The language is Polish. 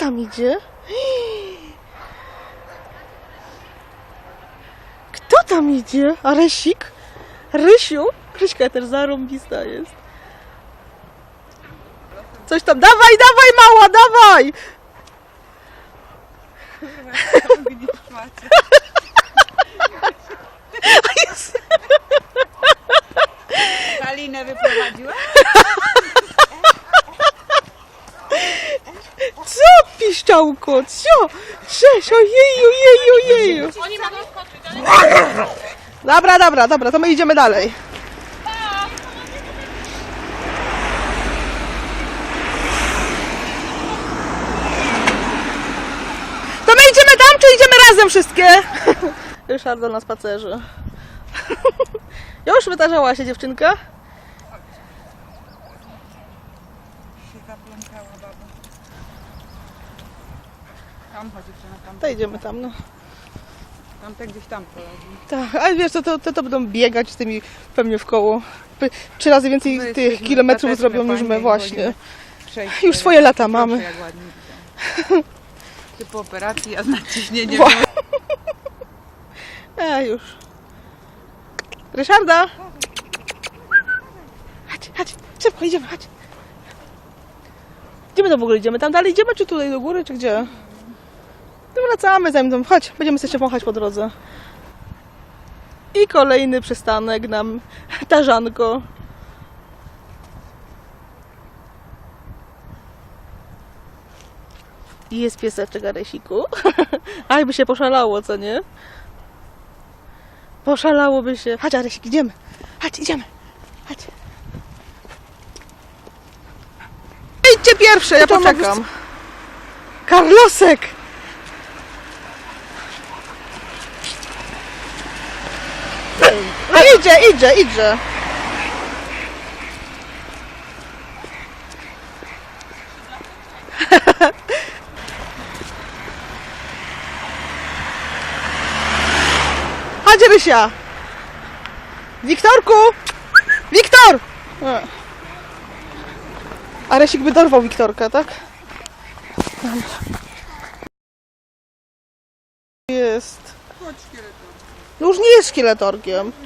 tam idzie? Kto tam idzie? A Rysik? Rysiu? Ryśka też zarąbista jest. Coś tam, dawaj, dawaj mała, dawaj! Kalinę wyprowadziła? piszczałko, co? Cześć, ojeju, ojeju, ojeju. Oni Dobra, dobra, dobra, to my idziemy dalej. To my idziemy tam, czy idziemy razem wszystkie? Ryszardo na spacerze. Już wytarzała się dziewczynka? Tam chodzi, tam. To idziemy tam, no. Tamte gdzieś tam poradzi. Tak, ale wiesz co, to, to, to będą biegać z tymi pewnie w koło. Trzy razy więcej My tych jesteśmy kilometrów zrobią niż my, właśnie. Przejść Już swoje lata proszę, mamy. jak ładnie widzę. Ty po operacji, a znać ciśnienie. Wła- A już. Ryszarda! Chodź, chodź, szybko idziemy, chodź. Gdzie my to w ogóle idziemy? Tam dalej idziemy, czy tutaj do góry, czy gdzie? Wracamy zanim tam, chodź, będziemy sobie wąchać po drodze. I kolejny przystanek nam, Tarzanko. I jest pieseczek Aresiku. Aj, by się poszalało, co nie? Poszalałoby się. Chodź, Aresik, idziemy. Chodź, idziemy. Chodź. Idźcie pierwsze, ja poczekam. Karlosek! No idzie, idzie, idzie. Chodź, Rysia! Wiktorku! Wiktor! A Resik by dorwał Wiktorka, tak? Jest. Chodź. No już nie jest szkieletorkiem.